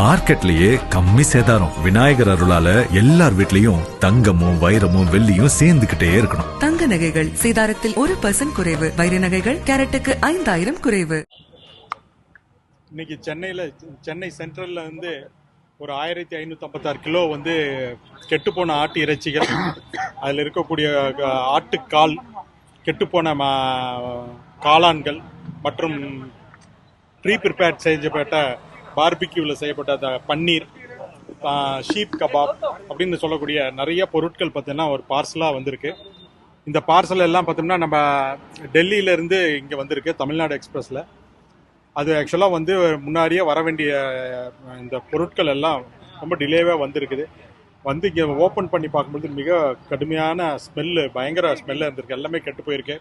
மார்க்கெட்லயே கம்மி சேதாரம். விநாயகர் அருளால எல்லார் வீட்லயும் தங்கமும் வைரமும் வெள்ளியும் சேர்ந்துகிட்டே இருக்கணும். தங்க நகைகள் சேதாரத்தில் ஒரு பர்சன்ட் குறைவு. வைர நகைகள் கேரட்டுக்கு ஐந்தாயிரம் குறைவு. இன்னைக்கு சென்னையில் சென்னை சென்ட்ரலில் வந்து ஒரு ஆயிரத்தி ஐநூற்றம்பத்தாறு கிலோ வந்து கெட்டுப்போன ஆட்டு இறைச்சிகள். அதில் இருக்கக்கூடிய ஆட்டுக்கால் கெட்டுப்போன மா- காளான்கள் மற்றும் ப்ரீ ப்ரிப்பேர்ட் செய்யப்பட்ட பார்பிக்யூவில் செய்யப்பட்ட அந்த பன்னீர் ஷீப் கபாப் அப்படின்னு சொல்லக்கூடிய நிறைய பொருட்கள் பார்த்தீங்கன்னா ஒரு பார்சலாக வந்திருக்கு. இந்த பார்சல் எல்லாம் பார்த்தோம்னா நம்ம டெல்லியிலேருந்து இங்கே வந்திருக்கு தமிழ்நாடு எக்ஸ்பிரஸில். அது ஆக்சுவலாக வந்து முன்னாடியே வர வேண்டிய இந்த பொருட்கள் எல்லாம் ரொம்ப டிலேவாக வந்திருக்குது. வந்து இங்கே ஓப்பன் பண்ணி பார்க்கும்போது மிக கடுமையான ஸ்மெல்லு பயங்கர ஸ்மெல்லாக இருந்திருக்கு. எல்லாமே கெட்டு போயிருக்கு.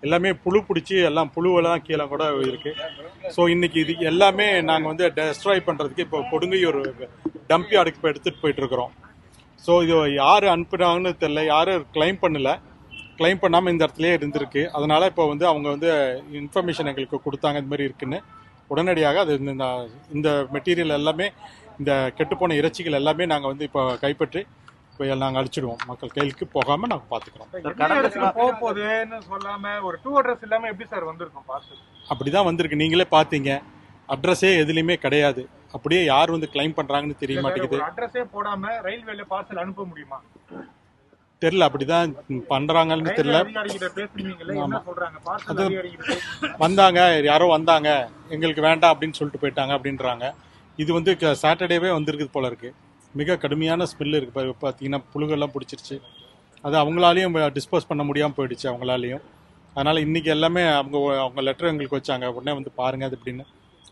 எல்லாமே புழு பிடிச்சி எல்லாம் புழுவெல்லாம் கீழே கூட இருக்கு. ஸோ இன்னைக்கு இது எல்லாமே நாங்கள் வந்து டெஸ்ட்ராய் பண்ணுறதுக்கு இப்போ கொடுங்கையூர் டம்ப் யார்டுக்கு இப்போ எடுத்துகிட்டு போயிட்டுருக்குறோம் ஸோ இது யார் அனுப்புனாங்கன்னு தெரில யாரும் கிளைம் பண்ணலை. கிளைம் பண்ணாமல் இந்த இடத்துலயே இருந்திருக்கு. அதனால் இப்போ வந்து அவங்க வந்து இன்ஃபர்மேஷன் எங்களுக்கு கொடுத்தாங்க இந்த மாதிரி இருக்குன்னு. உடனடியாக அது இந்த- இந்த மெட்டீரியல் எல்லாமே இந்த கெட்டுப்போன இறைச்சிகள் எல்லாமே நாங்கள் வந்து இப்போ கைப்பற்றி இப்போ நாங்கள் அடிச்சிடுவோம். மக்கள் கைக்கு போகாமல் நாங்கள் பார்த்துக்கிறோம் போகுதுன்னு சொல்லாம ஒரு டூ அட்ரஸ் இல்லாம எப்படி சார் வந்திருக்கும் பார்சல் அப்படி தான் வந்திருக்கு. நீங்களே பார்த்தீங்க அட்ரஸே எதுலேயுமே கிடையாது. அப்படியே யார் வந்து கிளைம் பண்ணுறாங்கன்னு தெரிய மாட்டேங்குது. அட்ரஸே போடாம ரயில்வேல பார்சல் அனுப்ப முடியுமா? தெரில அப்படிதான் பண்ணுறாங்கன்னு ரயில்வே தெரியல. அது- வந்தாங்க யாரோ வந்தாங்க. எங்களுக்கு வேண்டாம் அப்படின்னு சொல்லிட்டு போயிட்டாங்க அப்படின்றாங்க. இது வந்து சாட்டர்டேவே வந்திருக்குது போல இருக்கு. மிக கடுமையான ஸ்மெல் இருக்கு இப்போ பார்த்தீங்கன்னா புழுகெல்லாம் பிடிச்சிருச்சு. அது அவங்களாலையும் டிஸ்போஸ் பண்ண முடியாமல் போயிடுச்சு அவங்களாலையும். அதனால இன்னைக்கு எல்லாமே அவங்க அவங்க லெட்டர் எங்களுக்கு வச்சாங்க. உடனே வந்து பாருங்க அது அப்படின்னு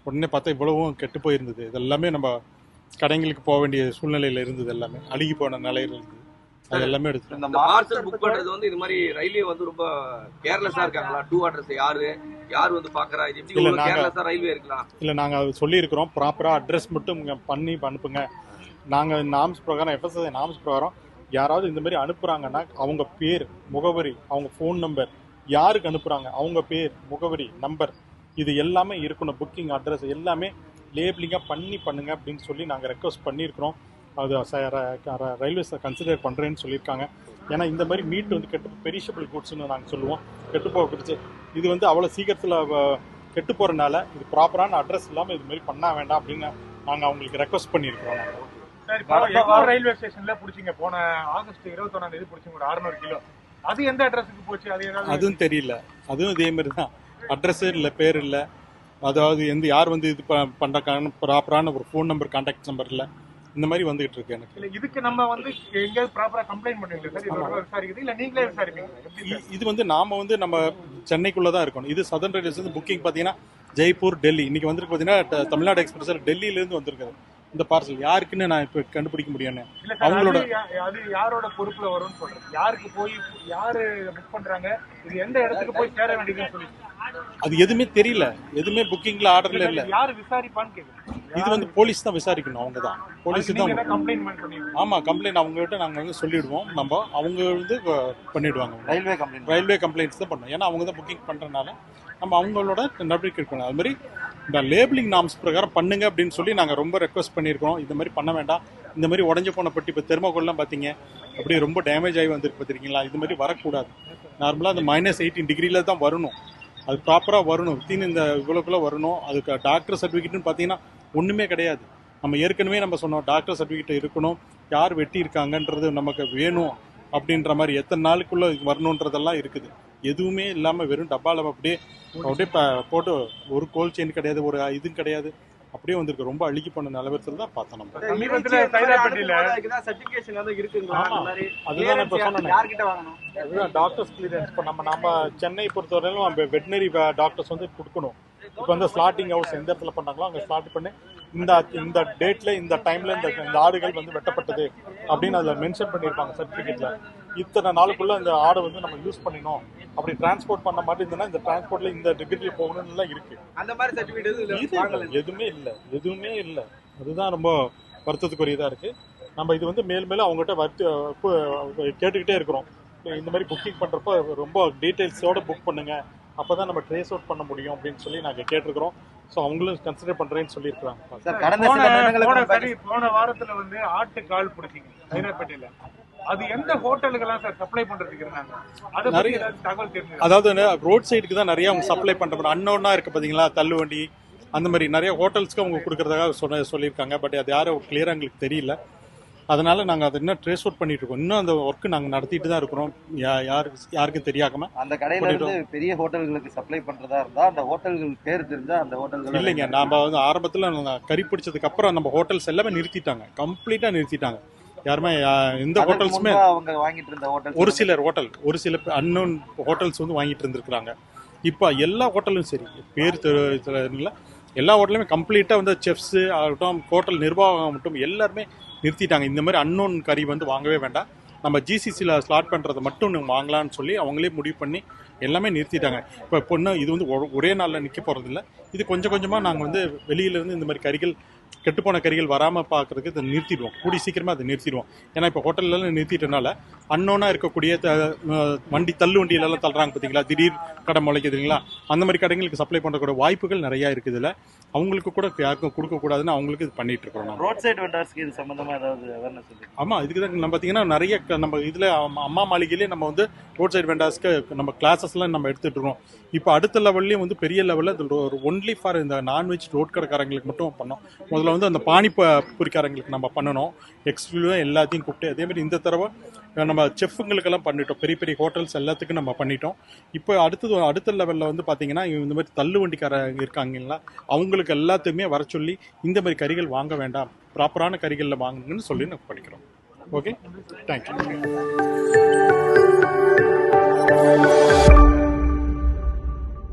உடனே பார்த்தா இவ்வளவும் கெட்டு போயிருந்தது. இது எல்லாமே நம்ம கடைங்களுக்கு போக வேண்டிய சூழ்நிலையில் இருந்தது எல்லாமே. அழுகி போன நிலையில் இருந்தது அது எல்லாமே எடுத்து இந்த பார்சல் புக் பண்றது வந்து இது மாதிரி ரயில்வே வந்து ரொம்ப கேர்லெஸ்ஸா இருக்காங்களா? டூ அட்ரஸ் யாரு? யார் வந்து பாக்குறா? இது எப்படி நாங்க- கேர்லெஸ்ஸா ரயில்வே இருக்கலாம்? இல்லை நாங்கள் அது சொல்லியிருக்கிறோம். ப்ராப்பராக அட்ரஸ் மட்டும் பண்ணி அனுப்புங்க. நாங்கள் நாம்ஸ் பிரகாரம் எஃப்எஸ்எஸ் நாம்ஸ் பிரகாரம் யாராவது இந்த மாதிரி அனுப்புகிறாங்கன்னா அவங்க பேர் முகவரி அவங்க ஃபோன் நம்பர் யாருக்கு அனுப்புகிறாங்க அவங்க பேர் முகவரி நம்பர் இது எல்லாமே இருக்கணும் புக்கிங் அட்ரஸ் எல்லாமே லேபிளிங்காக பண்ணி பண்ணுங்க அப்படின்னு சொல்லி நாங்கள் ரெக்வஸ்ட் பண்ணியிருக்கிறோம். அது ரயில்வேஸை கன்சிடர் பண்ணுறேன்னு சொல்லியிருக்காங்க. ஏன்னா இந்த மாதிரி மீட் வந்து கெட்டு பெரிஷபிள் கூட்ஸ்னு நாங்கள் சொல்லுவோம். கெட்டு போகிறது இது வந்து அவ்வளோ சீக்கிரத்தில் கெட்டு போகிறனால இது ப்ராப்பரான அட்ரஸ் இல்லாமல் இது மாதிரி பண்ண வேண்டாம் அப்படின்னு நாங்கள் அவங்களுக்கு ரெக்வஸ்ட் பண்ணியிருக்கிறோம். நாங்கள் ரயில்வே ஸ்டேஷன்ல புடிச்சீங்க. போன ஆகஸ்ட் இருபத்தொன்னாம் தேதி புடிச்சீங்க. ஒரு 600 கிலோ. அது எந்த அட்ரஸுக்கு போச்சு? அது அதுவும் தெரியல. அதுவும் இதே மாதிரி தான். அட்ரஸ் இல்லை பேர் இல்லை. அதாவது எந்த யார் வந்து இது ப- பண்றக்கான ப்ராப்பரான ஒரு ஃபோன் நம்பர் கான்டாக்ட் நம்பர் இல்லை. இந்த மாதிரி வந்துகிட்டு இருக்கு எனக்கு. இல்ல இதுக்கு நம்ம வந்து எங்கேயாவது ப்ராப்பரா கம்ப்ளைண்ட் பண்ணுவீங்களா சார்? இது வந்து நாம வந்து நம்ம சென்னைக்குள்ள தான் இருக்கணும். இது சதர்ன் ரயில்வேஸ் வந்து புக்கிங் பார்த்தீங்கன்னா ஜெய்ப்பூர் டெல்லி. இன்னைக்கு வந்துருக்கு பார்த்தீங்கன்னா தமிழ்நாடு எக்ஸ்பிரஸ் டெல்லியிலேருந்து வந்திருக்குது. இந்த பார்சல் யாருக்குன்னு நான் இப்போ கண்டுபிடிக்க முடியும்னு. அவங்களோட- அது யாரோட பொறுப்புல வரும்னு சொல்றேன் யாருக்கு போய் யாரு புக் பண்றாங்க? இது எந்த இடத்துக்கு போய் சேர வேண்டியதுன்னு சொல்லி. அது எதுவுமே தெரியல. எதுவுமே புக்கிங்ல ஆர்டர்ல இல்ல யாரு விசாரிப்பான்னு கேக்குறேன். இது வந்து போலீஸ் தான் விசாரிக்கணும் அவங்க தான். போலீஸ் தான் கம்ப்ளைண்ட் ஆமா கம்ப்ளைண்ட் அவங்க கிட்ட நாங்க வந்து சொல்லிடுவோம். நம்ம அவங்க வந்து பண்ணிடுவாங்க. ரயில்வே கம்ப்ளைண்ட் ரயில்வே கம்ப்ளைண்ட்ஸ் தான் பண்ணணும் ஏன்னா அவங்க தான் புக்கிங் பண்றதுனால நம்ம அவங்களோட நடவடிக்கை எடுக்கணும் அது மாதிரி இந்த லேபிளிங் நாம்ஸ் பிரகாரம் பண்ணுங்க அப்படின்னு சொல்லி நாங்கள் ரொம்ப ரெக்வஸ்ட் பண்ணியிருக்கோம் இந்த மாதிரி பண்ண வேண்டாம். இந்த மாதிரி உடஞ்சி போன பட்டி இப்போ தெர்மோகோல்லாம் பார்த்தீங்க அப்படியே ரொம்ப டேமேஜ் ஆகி வந்திருக்கு பார்த்துருக்கீங்களா இது மாதிரி வரக்கூடாது. நார்மலாக அந்த மைனஸ் எயிட்டீன் டிகிரியில தான் வரணும். அது ப்ராப்பராக வரணும். வித்தின் இந்த இவ்வளோக்குள்ளே வரணும். அதுக்கு டாக்டர் சர்டிஃபிகேட்னு பார்த்தீங்கன்னா ஒன்றுமே கிடையாது. நம்ம ஏற்கனவே நம்ம சொன்னோம் டாக்டர் சர்டிஃபிகேட் இருக்கணும். யார் வெட்டி இருக்காங்கன்றது நமக்கு வேணும் அப்படின்ற மாதிரி எத்தனை நாளுக்குள்ளே வரணுன்றதெல்லாம் இருக்குது. எதுவுமே இல்லாமல் வெறும் டப்பாவில் அப்படியே அப்படியே போட்டு ஒரு கோல் செயின் கிடையாது ஒரு இதுவும் கிடையாது. அப்படியே வந்திருக்கு. ரொம்ப அழுகி போன நிலவரத்தில் தான் பார்த்தோம் நம்ம. அதுதான் இப்ப சொன்னேனே. யார்கிட்ட வாங்கணும்? அதுதான் டாக்டர்ஸ் கிளியரன்ஸ் இப்போ நம்ம நம்ம சென்னை பொறுத்தவரையிலும் வெட்டினரி டாக்டர்ஸ் வந்து கொடுக்கணும். இப்போ வந்து ஸ்லாட்டிங் ஹவுஸ் எந்த இடத்துல பண்ணாங்களோ அங்கே ஸ்லாட் பண்ணி இந்த இந்த டேட்ல இந்த டைம்ல இந்த இந்த ஆடுகள் வந்து வெட்டப்பட்டது அப்படின்னு அதில் மென்ஷன் பண்ணியிருப்பாங்க சர்டிஃபிகேட்ல இத்தனை நாளுக்குள்ள இந்த ஆடை வந்து நம்ம யூஸ் பண்ணினோம். அப்படி டிரான்ஸ்போர்ட் பண்ண மாதிரி இருந்ததுன்னா இந்த டிரான்ஸ்போர்ட்ல இந்த டிகிரில போகணும்னு எல்லாம் இருக்கு. அந்த மாதிரி இல்ல, எதுவுமே இல்லை. எதுவுமே இல்லை. அதுதான் ரொம்ப வருத்தத்துக்குரியதா இருக்கு. நம்ம இது வந்து மேல் மேலும் அவங்ககிட்ட வருத்த கேட்டுக்கிட்டே இருக்கிறோம். இந்த மாதிரி புக்கிங் பண்றப்ப ரொம்ப டீடைல்ஸோட புக் பண்ணுங்க. அப்பதான் நம்ம ட்ரேஸ் அவுட் பண்ண முடியும் அப்படின்னு சொல்லி நாங்கள் கேட்டிருக்கிறோம். ஸோ அவங்களும் கன்சிடர் பண்றேன்னு சொல்லியிருக்காங்க சார் கடந்த போன வாரத்துல வந்து ஆட்டு கால் பிடிச்சிங்க அது எந்த ஹோட்டலுக்கெல்லாம் சார் சப்ளை பண்றதுக்கு இருந்தாங்க? நிறைய- தகவல் தெரிஞ்சு அதாவது ரோட் சைடுக்கு தான் நிறைய அவங்க சப்ளை பண்ற அன்னோன்னா இருக்கு பாத்தீங்களா? தள்ளுவண்டி அந்த மாதிரி நிறைய ஹோட்டல்ஸ்க்கு அவங்க கொடுக்கறதாக சொன்ன சொல்லியிருக்காங்க. பட் அது யாரும் கிளியரா எங்களுக்கு தெரியல. அதனால நாங்க அதை இன்னும் ட்ரேஸ் அவுட் பண்ணிட்டு இருக்கோம் இன்னும் அந்த ஒர்க் நாங்க நடத்திட்டு தான் இருக்கிறோம். யா- யாரு யாருக்கும் தெரியாம அந்த கடையில இருந்து பெரிய ஹோட்டல்களுக்கு சப்ளை பண்றதா இருந்தா அந்த ஹோட்டல்கள் பேர் தெரிஞ்சா அந்த ஹோட்டல்கள் இல்லைங்க நாம வந்து ஆரம்பத்துல கறி பிடிச்சதுக்கு அப்புறம் நம்ம ஹோட்டல்ஸ் எல்லாமே நிறுத்திட்டாங்க. கம்ப்ளீட்டா நிறுத்திட்டாங்க. யாருமே எந்த ஹோட்டல்ஸுமே அவங்க வாங்கிட்டு இருந்த ஹோட்டல் ஒரு சிலர் ஹோட்டல் ஒரு சில அன்னோன் ஹோட்டல்ஸ் வந்து வாங்கிட்டு இருந்திருக்கிறாங்க. இப்போ எல்லா ஹோட்டலும் சரி பேர் தெரியல. எல்லா ஹோட்டலுமே கம்ப்ளீட்டாக வந்து செஃப்ஸு ஆகட்டும் ஹோட்டல் நிர்வாகம் ஆகட்டும் எல்லாருமே நிறுத்திட்டாங்க. இந்த மாதிரி அன்னோன் கறி வந்து வாங்கவே வேண்டாம். நம்ம ஜிசிசியில் ஸ்லாட் பண்ணுறதை மட்டும் நீங்க வாங்கலாம்னு சொல்லி அவங்களே முடிவு பண்ணி எல்லாமே நிறுத்திட்டாங்க. இப்போ பொண்ணு இது வந்து ஒ- ஒரே நாளில் நிற்க போகிறதில்ல இது கொஞ்சம் கொஞ்சமாக நாங்கள் வந்து வெளியிலேருந்து இந்த மாதிரி கறிகள் கெட்டுப்போன கறிகள் வராமல் பார்க்கறதுக்கு இதை நிறுத்திடுவோம். கூடி சீக்கிரமாக அதை நிறுத்திடுவோம். ஏன்னா இப்போ ஹோட்டல்லாம் நிறுத்திட்டனால அன்னோனா இருக்கக்கூடிய வண்டி தள்ளு வண்டியிலலாம் தள்ளுறாங்க பார்த்தீங்களா திடீர் கடை முளைக்குது இல்லைங்களா? அந்த மாதிரி கடைங்களுக்கு சப்ளை பண்ணக்கூடிய வாய்ப்புகள் நிறையா இருக்குது இதில் அவங்களுக்கு கூட யாருக்கும் கொடுக்கக்கூடாதுன்னு அவங்களுக்கு இது பண்ணிட்டு இருக்கிறோம் ரோட் சைடு வெண்டர்ஸ்க்கு இது சம்பந்தமா ஏதாவது அவேர்னஸ் ஆமாம் இதுக்கு தான் நம்ம பார்த்தீங்கன்னா நிறைய நம்ம இதில் அம்மா மாளிகையிலே நம்ம வந்து ரோட் சைடு வெண்டாஸ்க்கு நம்ம கிளாஸஸ்லாம் நம்ம எடுத்துட்டு இருக்கோம். இப்போ அடுத்த லெவல்லையும் வந்து பெரிய லெவலில் ஒன்லி ஃபார் இந்த நான்வெஜ் ரோட் கடைக்காரங்களுக்கு மட்டும் பண்ணோம். முதல்ல வந்து அந்த பானி ப- பூரிக்காரங்களுக்கு நம்ம பண்ணணும். எக்ஸ்க்ளூசிவாக எல்லாத்தையும் கூப்பிட்டு அதேமாதிரி இந்த தடவை நம்ம செஃப்புங்களுக்கெல்லாம் பண்ணிட்டோம். பெரிய பெரிய ஹோட்டல்ஸ் எல்லாத்துக்கும் நம்ம பண்ணிட்டோம். இப்போ அடுத்தது அடுத்த லெவலில் வந்து பார்த்தீங்கன்னா இந்த மாதிரி தள்ளு வண்டிக்காரங்க இருக்காங்களா அவங்களுக்கு எல்லாத்தையுமே வர சொல்லி இந்த மாதிரி கறிகள் வாங்க வேண்டாம். ப்ராப்பரான கறிகளில் வாங்குங்கன்னு சொல்லி நம்ம பண்ணிக்கிறோம். Okay thank you